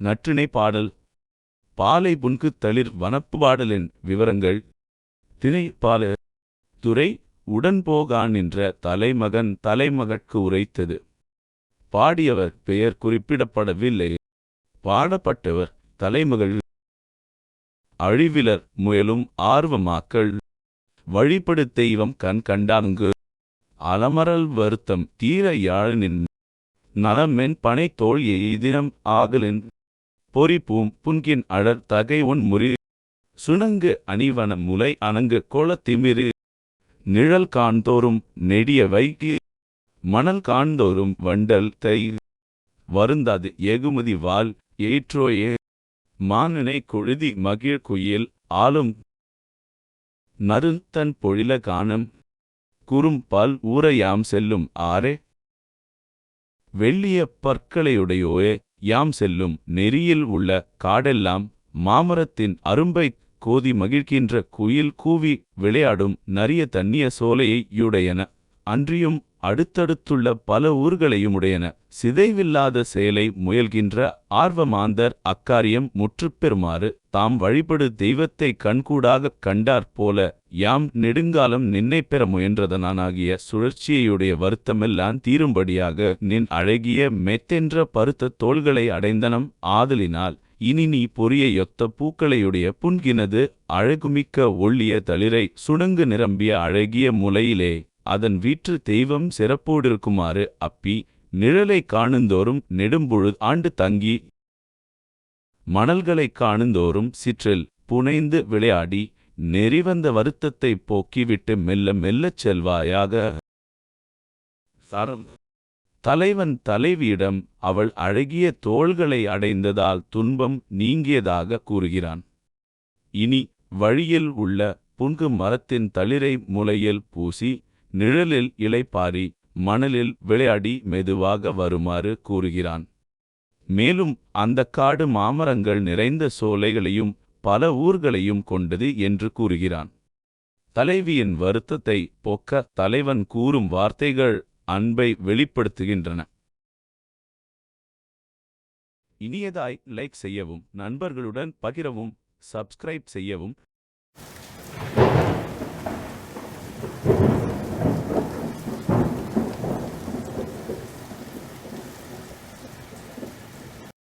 நற்றிணை பாடல். பாலை புன்கு தளிர் வனப்பு பாடலின் விவரங்கள். திணை பால. துறை உடன்போகா நின்ற தலைமகன் தலைமகற்கு உரைத்தது. பாடியவர் பெயர் குறிப்பிடப்படவில்லை. பாடப்பட்டவர் தலைமகள். அழிவிலர் முயலும் ஆர்வமாக்கள் வழிபடு தெய்வம் கண் கண்டாங்கு. அலமரல் வருத்தம் தீர யாழனின் நலமென் பனை தோழியை தினம் ஆகலின். பொறிப்பூம் புன்கின் அழற் தகை உன் முறி. சுணங்கு அணிவன முலை அணங்கு கோலத்திமிரு நிழல் காண்தோறும் நெடிய வைகி. மணல் காண்தோறும் வண்டல் தை வருந்தாது எகுமதி வால் ஏற்றோயே. மானனை கொழுதி மகிழ் குயில் ஆளும். நருந்தன் பொழில காணம். குறும் பல் ஊரையாம் செல்லும் ஆரே வெள்ளிய பற்களையுடையோயே. யாம் செல்லும் நெறியில் உள்ள காடெல்லாம் மாமரத்தின் அரும்பை கோதி மகிழ்கின்ற குயில் கூவி விளையாடும் நரிய தண்ணிய சோலையை யுடையன. அன்றியும் அடுத்தடுத்துள்ள பல ஊர்களையும் உடையன சிதைவில்லாத செயலை முயல்கின்ற ஆர்வமாந்தர் அக்காரியம் முற்றுப்பெறுமாறு தாம் வழிபடு தெய்வத்தை கண்கூடாகக் கண்டாற் போல யாம் நெடுங்காலம் நின்னை பெற முயன்றதனானாகிய சுழற்சியையுடைய வருத்தமெல்லாம் தீரும்படியாக நின் அழகிய மெத்தென்ற பருத்த தோள்களை அடைந்தனம் ஆதலினால் இனி நீ பொரிய யொத்த பூக்களையுடைய புன்கினது அழகுமிக்க ஒள்ளிய தளிரை சுணங்கு நிரம்பிய அழகிய முலையிலே அதன் வீற்று தெய்வம் சிறப்போடிருக்குமாறு அப்பி நிழலைக் காணுந்தோறும் நெடும்பொழுது ஆண்டு தங்கி மணல்களைக் காணுந்தோறும் சிற்றில் புனைந்து விளையாடி நெறிவந்த வருத்தத்தைப் போக்கிவிட்டு மெல்ல மெல்லச் செல்வாயாக. சரம். தலைவன் தலைவியிடம் அவள் அழகிய தோள்களை அடைந்ததால் துன்பம் நீங்கியதாக கூறுகிறான். இனி வழியில் உள்ள புன்கு மரத்தின் தளிரை முலையில் பூசி நிழலில் இலைப்பாரி மணலில் விளையாடி மெதுவாக வருமாறு கூறுகிறான். மேலும் அந்த காடு மாமரங்கள் நிறைந்த சோலைகளையும் பல ஊர்களையும் கொண்டது என்று கூறுகிறான். தலைவியின் வருத்தத்தை போக்க தலைவன் கூறும் வார்த்தைகள் அன்பை வெளிப்படுத்துகின்றன. இனியதாய் லைக் செய்யவும் நண்பர்களுடன் பகிரவும் சப்ஸ்கிரைப் செய்யவும்.